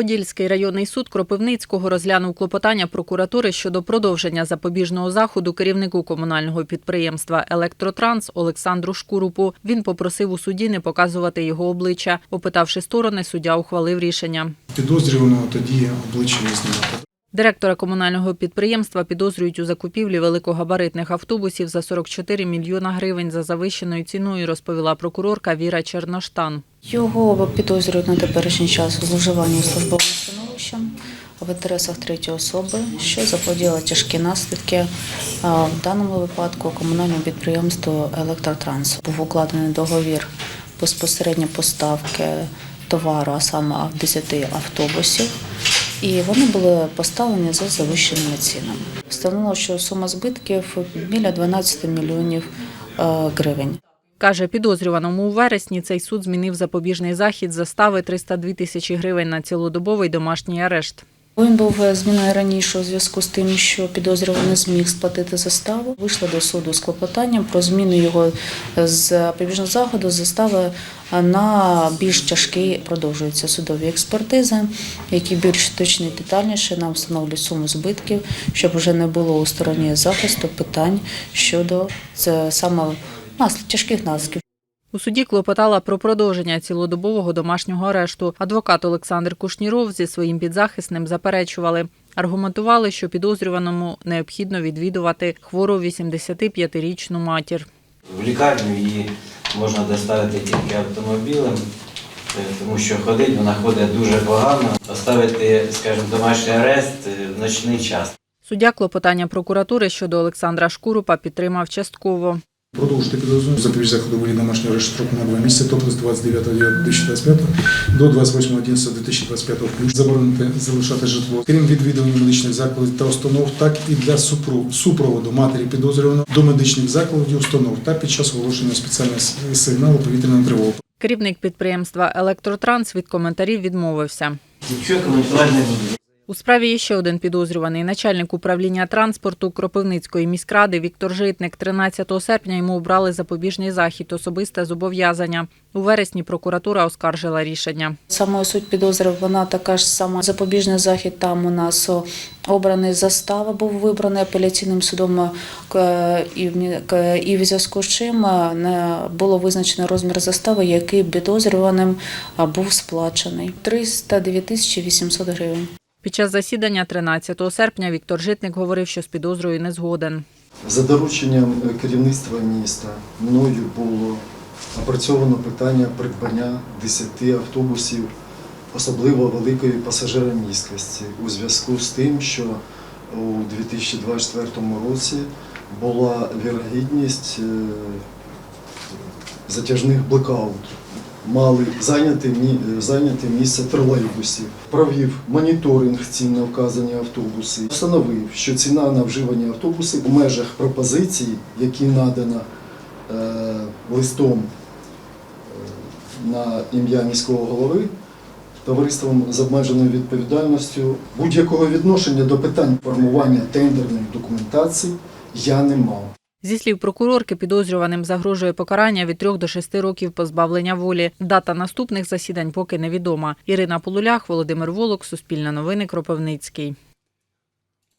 Подільський районний суд Кропивницького розглянув клопотання прокуратури щодо продовження запобіжного заходу керівнику комунального підприємства Електротранс Олександру Шкурупу. Він попросив у суді не показувати його обличчя. Опитавши сторони, суддя ухвалив рішення. Підозрюваного тоді обличчя не знімати. Директора комунального підприємства підозрюють у закупівлі великогабаритних автобусів за 44 мільйона гривень за завищеною ціною, розповіла прокурорка Віра Черноштан. Його підозрюють на теперішній час у зловживанні службовим становищем в інтересах третьої особи, що заподіяло тяжкі наслідки. В даному випадку комунальному підприємству Електротранс був укладений договір безпосередньо поставки товару, а саме 10 автобусів. І вони були поставлені за завищеними цінами. Встановлено, що сума збитків біля 12 мільйонів е, гривень. Каже, підозрюваному у вересні цей суд змінив запобіжний захід застави 302 тисячі гривень на цілодобовий домашній арешт. Він був змінений раніше у зв'язку з тим, що підозрюваний зміг сплатити заставу. Вийшла до суду з клопотанням про зміну його з побіжного заходу застави на більш тяжкий. Продовжуються судові експертизи, які більш точно і детальніше нам встановлюють суму збитків, щоб вже не було у стороні захисту питань щодо саме наслід тяжких наслідків. У суді клопотала про продовження цілодобового домашнього арешту. Адвокат Олександр Кушніров зі своїм підзахисним заперечували. Аргументували, що підозрюваному необхідно відвідувати хвору 85-річну матір. В лікарню її можна доставити тільки автомобілем, е, тому що ходить вона ходить дуже погано. Оставити, скажімо, домашній арест е, в ночний час. Суддя клопотання прокуратури щодо Олександра Шкурупа підтримав частково. Продовжити підозру запобіж заходу вигляд домашнього арешту строку на два місяці, тобто з 29.2025 до 28.11.2025 включно. Заборонити залишати житло, крім відвідування медичних закладів та установ, так і для супру- супроводу матері підозрюваного до медичних закладів установ та під час оголошення спеціального сигналу повітряної тривоги. Керівник підприємства Електротранс від коментарів відмовився. Нічого коментувати не буду. У справі є ще один підозрюваний начальник управління транспорту Кропивницької міськради Віктор Житник. 13 серпня йому обрали запобіжний захід, особисте зобов'язання. У вересні прокуратура оскаржила рішення. Саме суть підозри вона така ж сама. Запобіжний захід там у нас обраний застава, був вибраний апеляційним судом е, і в зв'язку з чим е, було визначено розмір застави, який підозрюваним був сплачений 309 тисячі 800 гривень. Під час засідання 13 серпня Віктор Житник говорив, що з підозрою не згоден. За дорученням е, керівництва міста мною було опрацьовано питання придбання 10 автобусів особливо великої пасажиромісткості у зв'язку з тим, що у 2024 році була вірогідність е, затяжних блекаутів. Мали зайняти, е, зайняти місце тролейбусів, провів моніторинг цін на вказані автобуси, встановив, що ціна на вживані автобуси у межах пропозицій, які надана е, листом е, на ім'я міського голови, товариством з обмеженою відповідальністю будь-якого відношення до питань формування тендерної документації я не мав. Зі слів прокурорки, підозрюваним загрожує покарання від 3 до 6 років позбавлення волі. Дата наступних засідань поки невідома. Ірина Полулях, Володимир Волок, Суспільне новини, Кропивницький.